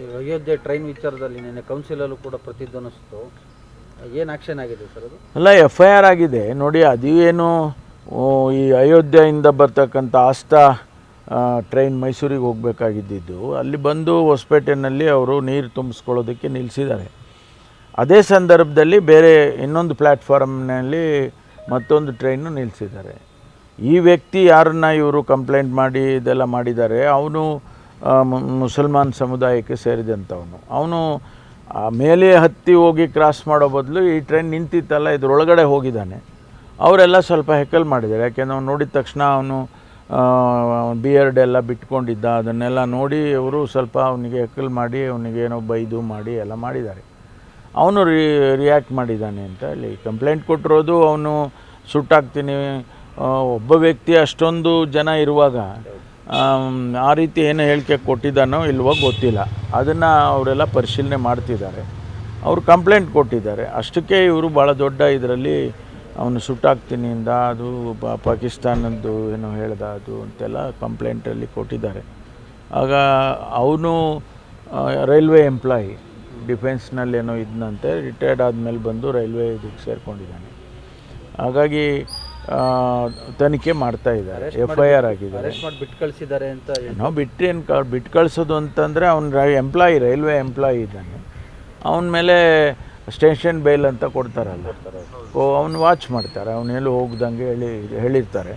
Ayodhya train ವಿಚಾರದಲ್ಲಿ ನಿನ್ನೆ ಕೌನ್ಸಿಲಲ್ಲೂ ಕೂಡ ಪ್ರತಿಧ್ವನಿಸ್ತು. ಏನು ಆಕ್ಷನ್ ಆಗಿದೆ ಸರ್ ಅದು? ಅಲ್ಲ ಎಫ್ ಐ ಆರ್ ಆಗಿದೆ. ನೋಡಿ, ಅದು ಏನು ಈ ಅಯೋಧ್ಯೆಯಿಂದ ಬರ್ತಕ್ಕಂಥ ಆಸ್ತಾ ಟ್ರೈನ್ ಮೈಸೂರಿಗೆ ಹೋಗಬೇಕಾಗಿದ್ದು ಅಲ್ಲಿ ಬಂದು ಹೊಸಪೇಟೆನಲ್ಲಿ ಅವರು ನೀರು ತುಂಬಿಸ್ಕೊಳ್ಳೋದಕ್ಕೆ ನಿಲ್ಲಿಸಿದ್ದಾರೆ. ಅದೇ ಸಂದರ್ಭದಲ್ಲಿ ಬೇರೆ ಇನ್ನೊಂದು ಪ್ಲ್ಯಾಟ್ಫಾರ್ಮ್ನಲ್ಲಿ ಮತ್ತೊಂದು ಟ್ರೈನು ನಿಲ್ಲಿಸಿದ್ದಾರೆ. ಈ ವ್ಯಕ್ತಿ ಯಾರನ್ನ ಇವರು ಕಂಪ್ಲೇಂಟ್ ಮಾಡಿ ಇದೆಲ್ಲ ಮಾಡಿದ್ದಾರೆ, ಅವನು ಮುಸಲ್ಮಾನ್ ಸಮುದಾಯಕ್ಕೆ ಸೇರಿದಂಥವನು. ಅವನು ಆ ಮೇಲೆ ಹತ್ತಿ ಹೋಗಿ ಕ್ರಾಸ್ ಮಾಡೋ ಬದಲು ಈ ಟ್ರೈನ್ ನಿಂತಿತ್ತಲ್ಲ, ಇದರೊಳಗಡೆ ಹೋಗಿದ್ದಾನೆ. ಅವರೆಲ್ಲ ಸ್ವಲ್ಪ ಹೆಕಲ್ ಮಾಡಿದ್ದಾರೆ. ಯಾಕೆಂದ್ರೆ ಅವ್ನು ನೋಡಿದ ತಕ್ಷಣ ಅವನು ಬಿಯರ್ಡ್ ಎಲ್ಲ ಬಿಟ್ಕೊಂಡಿದ್ದ. ಅದನ್ನೆಲ್ಲ ನೋಡಿ ಅವರು ಸ್ವಲ್ಪ ಅವನಿಗೆ ಹೆಕಲ್ ಮಾಡಿ, ಅವನಿಗೆ ಏನೋ ಬೈದು ಮಾಡಿ ಎಲ್ಲ ಮಾಡಿದ್ದಾರೆ. ಅವನು ರಿ ರಿಯಾಕ್ಟ್ ಮಾಡಿದ್ದಾನೆ ಅಂತ ಹೇಳಿ. ಕಂಪ್ಲೇಂಟ್ ಕೊಟ್ಟಿರೋದು ಅವನು ಸುಟ್ಟಾಕ್ತೀನಿ ಒಬ್ಬ ವ್ಯಕ್ತಿ ಅಷ್ಟೊಂದು ಜನ ಇರುವಾಗ ಆ ರೀತಿ ಏನು ಹೇಳಿಕೆ ಕೊಟ್ಟಿದ್ದಾನೋ ಇಲ್ವೋ ಗೊತ್ತಿಲ್ಲ. ಅದನ್ನು ಅವರೆಲ್ಲ ಪರಿಶೀಲನೆ ಮಾಡ್ತಿದ್ದಾರೆ. ಅವರು ಕಂಪ್ಲೇಂಟ್ ಕೊಟ್ಟಿದ್ದಾರೆ. ಅಷ್ಟಕ್ಕೆ ಇವರು ಭಾಳ ದೊಡ್ಡ ಇದರಲ್ಲಿ ಅವನು ಸುಟ್ಟಾಕ್ತೀನಿ ಇಂದ ಅದು ಪಾಕಿಸ್ತಾನದ್ದು ಏನೋ ಹೇಳ್ದ ಅದು ಅಂತೆಲ್ಲ ಕಂಪ್ಲೇಂಟಲ್ಲಿ ಕೊಟ್ಟಿದ್ದಾರೆ. ಆಗ ಅವನು ರೈಲ್ವೆ ಎಂಪ್ಲಾಯಿ, ಡಿಫೆನ್ಸ್ನಲ್ಲಿ ಏನೋ ರಿಟೈರ್ಡ್ ಆದಮೇಲೆ ಬಂದು ರೈಲ್ವೆ ಇದಕ್ಕೆ ಸೇರಿಕೊಂಡಿದ್ದಾನೆ. ಹಾಗಾಗಿ ತನಿಖೆ ಮಾಡ್ತಾ ಇದ್ದಾರೆ ಎಫ್ ಐ ಆರ್ ಆಗಿದ್ದಾರೆ. ಬಿಟ್ಟು ಕಳಿಸಿದ್ದಾರೆ ಅಂತ ನಾವು ಬಿಟ್ಟೇನು ಕ ಬಿಟ್ಟು ಕಳಿಸೋದು ಅಂತಂದರೆ ಅವ್ನು ರೈ ಎಂಪ್ಲಾಯಿ ರೈಲ್ವೆ ಎಂಪ್ಲಾಯಿ ಇದ್ದಾನೆ. ಅವನ ಮೇಲೆ ಸ್ಟೇಷನ್ ಬೇಲ್ ಅಂತ ಕೊಡ್ತಾರಲ್ಲ. ಓ ಅವ್ನು ವಾಚ್ ಮಾಡ್ತಾರೆ ಅವನೆಲ್ಲೂ ಎಲ್ಲೂ ಹೋಗ್ದಂಗೆ ಹೇಳಿ ಹೇಳಿರ್ತಾರೆ.